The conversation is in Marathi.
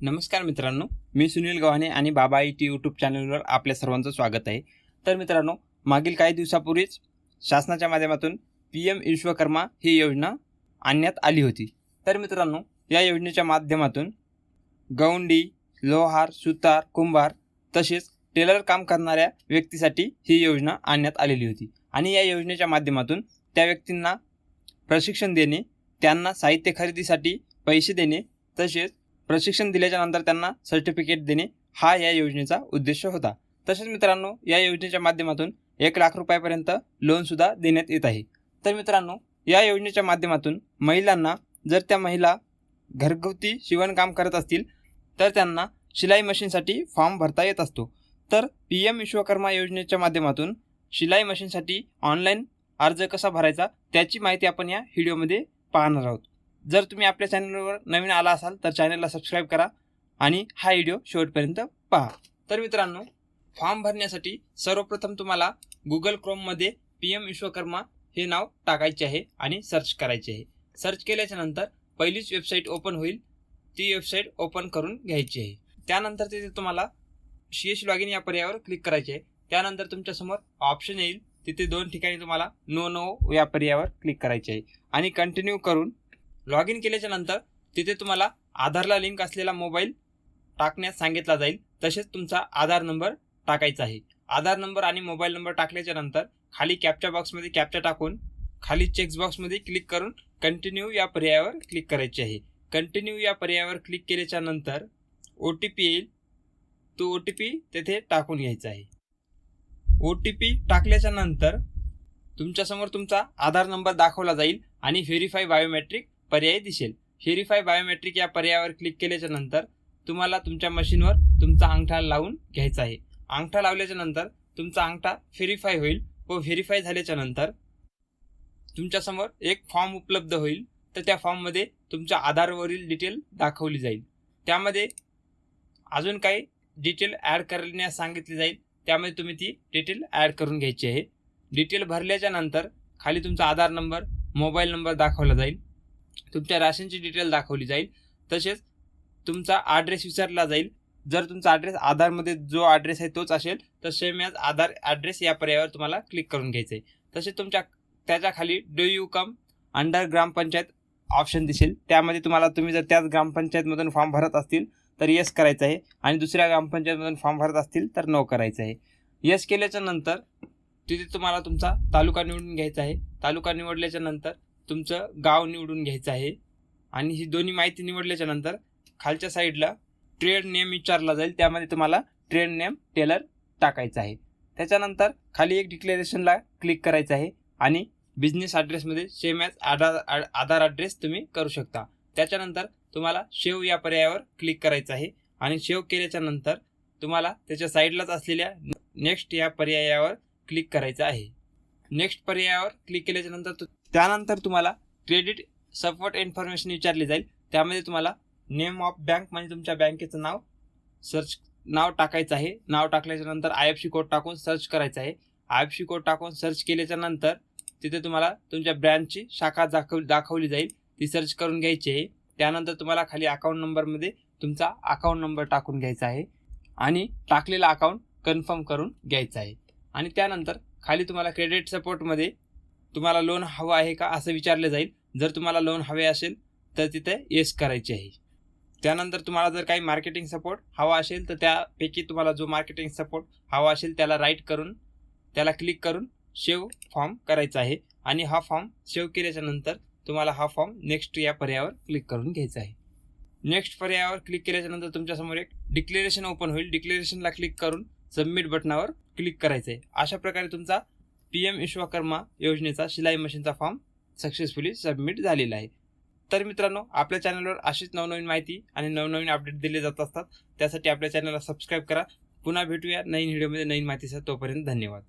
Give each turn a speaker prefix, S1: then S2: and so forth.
S1: नमस्कार मित्रांनो मी सुनील गव्हाणे आणि बाबा ई टी यूट्यूब चॅनलवर आपल्या सर्वांचं स्वागत आहे. तर मित्रांनो मागील काही दिवसापूर्वीच शासनाच्या माध्यमातून पी एम विश्वकर्मा ही योजना आणण्यात आली होती. तर मित्रांनो या योजनेच्या माध्यमातून गौंडी लोहार सुतार कुंभार तसेच टेलर काम करणाऱ्या व्यक्तीसाठी ही योजना आणण्यात आलेली होती आणि या योजनेच्या माध्यमातून त्या व्यक्तींना प्रशिक्षण देणे त्यांना साहित्य खरेदीसाठी पैसे देणे तसेच प्रशिक्षण दिल्याच्या नंतर त्यांना सर्टिफिकेट देणे हा या योजनेचा उद्देश होता. तसेच मित्रांनो या योजनेच्या माध्यमातून एक लाख रुपयापर्यंत लोनसुद्धा देण्यात येत आहे. तर मित्रांनो या योजनेच्या माध्यमातून महिलांना जर त्या महिला घरगुती शिवणकाम करत असतील तर त्यांना शिलाई मशीनसाठी फॉर्म भरता येत असतो. तर पी एम विश्वकर्मा योजनेच्या माध्यमातून शिलाई मशीनसाठी ऑनलाईन अर्ज कसा भरायचा त्याची माहिती आपण या व्हिडिओमध्ये पाहणार आहोत. जर तुम्ही आपल्या चॅनलवर नवीन आला असाल तर चॅनलला सबस्क्राईब करा आणि हा व्हिडिओ शेवटपर्यंत पहा. तर मित्रांनो फॉर्म भरण्यासाठी सर्वप्रथम तुम्हाला गुगल क्रोममध्ये पी एम विश्वकर्मा हे नाव टाकायचे आहे आणि सर्च करायचे आहे. सर्च केल्याच्यानंतर पहिलीच वेबसाईट ओपन होईल. ती वेबसाईट ओपन करून घ्यायची आहे. त्यानंतर तिथे तुम्हाला सी एस लॉगिन या पर्यायावर क्लिक करायचे आहे. त्यानंतर तुमच्यासमोर ऑप्शन येईल. तिथे दोन ठिकाणी तुम्हाला नो नो या पर्यायावर क्लिक करायचे आहे. आणि कंटिन्यू करून लॉग इन केल्याच्यानंतर तिथे तुम्हाला आधारला लिंक असलेला मोबाईल टाकण्यास सांगितला जाईल. तसेच तुमचा आधार नंबर टाकायचा आहे. आधार नंबर आणि मोबाईल नंबर टाकल्याच्या नंतर खाली कॅपच्या बॉक्समध्ये कॅपच्या टाकून खाली चेक्स बॉक्समध्ये क्लिक करून कंटिन्यू या पर्यायावर क्लिक करायचे आहे. कंटिन्यू या पर्यायावर क्लिक केल्याच्यानंतर ओ टी पी येईल. तो ओ टी पी तेथे टाकून घ्यायचा आहे. ओ टी पी टाकल्याच्या नंतर तुमच्यासमोर तुमचा आधार नंबर दाखवला जाईल आणि व्हेरीफाय बायोमेट्रिक पर्याय दिसेल. व्हेरीफाय बायोमेट्रिक या पर्यायावर क्लिक केल्याच्यानंतर तुम्हाला तुमच्या मशीनवर तुमचा अंगठा लावून घ्यायचा आहे. अंगठा लावल्याच्या नंतर तुमचा अंगठा व्हेरीफाय होईल व व्हेरीफाय झाल्याच्यानंतर तुमच्यासमोर एक फॉर्म उपलब्ध होईल. तर त्या फॉर्ममध्ये तुमच्या आधारवरील डिटेल दाखवली जाईल. त्यामध्ये अजून काही डिटेल ॲड करण्यास सांगितली जाईल. त्यामध्ये तुम्ही ती डिटेल ॲड करून घ्यायची आहे. डिटेल भरल्याच्या नंतर खाली तुमचा आधार नंबर मोबाईल नंबर दाखवला जाईल. तुमच्या राशनची डिटेल दाखवली जाईल. तसेच तुमचा ॲड्रेस विचारला जाईल. जर तुमचा ॲड्रेस आधारमध्ये जो ॲड्रेस आहे तोच असेल तर सेम याच आधार ॲड्रेस या पर्यायावर तुम्हाला क्लिक करून घ्यायचं आहे. तसेच तुमच्या त्याच्याखाली do you come under gram panchayat option दिसेल. त्यामध्ये तुम्हाला तुम्ही जर त्याच ग्रामपंचायतमधून फॉर्म भरत असतील तर येस करायचं आहे. आणि दुसऱ्या ग्रामपंचायतमधून फॉर्म भरत असतील तर नो करायचं आहे. येस केल्याच्यानंतर तिथे तुम्हाला तुमचा तालुका निवडून घ्यायचा आहे. तालुका निवडल्याच्या नंतर तुमचं गाव निवडून घ्यायचं आहे. आणि ही दोन्ही माहिती निवडल्याच्या नंतर खालच्या साईडला ट्रेड नेम विचारला जाईल. त्यामध्ये तुम्हाला ट्रेड नेम टेलर टाकायचा आहे. त्याच्यानंतर खाली एक डिक्लेरेशनला क्लिक करायचं आहे. आणि business ॲड्रेसमध्ये same as Aadhaar Aadhaar address तुम्ही करू शकता. त्याच्यानंतर तुम्हाला शेव या पर्यायावर क्लिक करायचं आहे. आणि शेव केल्याच्यानंतर तुम्हाला त्याच्या साईडलाच असलेल्या नेक्स्ट या पर्यायावर क्लिक करायचं आहे. नेक्स्ट पर्यायावर क्लिक केल्याच्यानंतर तु- त्यानंतर तुम्हाला क्रेडिट सपोर्ट इन्फॉर्मेशन विचारली जाईल. त्यामध्ये तुम्हाला नेम ऑफ बँक म्हणजे तुमच्या बँकेचं नाव सर्च नाव टाकायचं आहे. नाव टाकल्याच्या नंतर आय एफ सी कोड टाकून सर्च करायचं आहे. आय एफ सी कोड टाकून सर्च केल्याच्यानंतर तिथे तुम्हाला तुमच्या ब्रँचची शाखा दाखव दाखवली जाईल. ती सर्च करून घ्यायची आहे. त्यानंतर तुम्हाला खाली अकाउंट नंबरमध्ये तुमचा अकाउंट नंबर टाकून घ्यायचा आहे आणि टाकलेला अकाउंट कन्फर्म करून घ्यायचा आहे. आणि त्यानंतर खाली तुम्हाला क्रेडिट सपोर्टमध्ये तुम्हाला लोन हवं आहे का असं विचारलं जाईल. जर तुम्हाला लोन हवे असेल तर तिथे येस करायचे आहे. त्यानंतर तुम्हाला जर काही मार्केटिंग सपोर्ट हवा असेल तर त्यापैकी तुम्हाला जो मार्केटिंग सपोर्ट हवा असेल त्याला राईट करून त्याला क्लिक करून सेव फॉर्म करायचा आहे. आणि हा फॉर्म सेव केल्याच्यानंतर तुम्हाला हा फॉर्म नेक्स्ट या पर्यायावर क्लिक करून घ्यायचा आहे. नेक्स्ट पर्यायावर क्लिक केल्याच्यानंतर तुमच्यासमोर एक डिक्लेरेशन ओपन होईल. डिक्लेरेशनला क्लिक करून सबमिट बटनावर क्लिक करायचं आहे. अशा प्रकारे तुमचा पी एम विश्वकर्मा योजनेचा शिलाई मशीनचा फॉर्म सक्सेसफुली सबमिट झालेला आहे. तर मित्रांनो आपल्या चॅनलवर अशीच नवनवीन माहिती आणि नवनवीन अपडेट दिले जात असतात त्यासाठी आपल्या चॅनलला सबस्क्राईब करा. पुन्हा भेटूया नवीन व्हिडिओमध्ये नवीन माहितीसह तोपर्यंत धन्यवाद.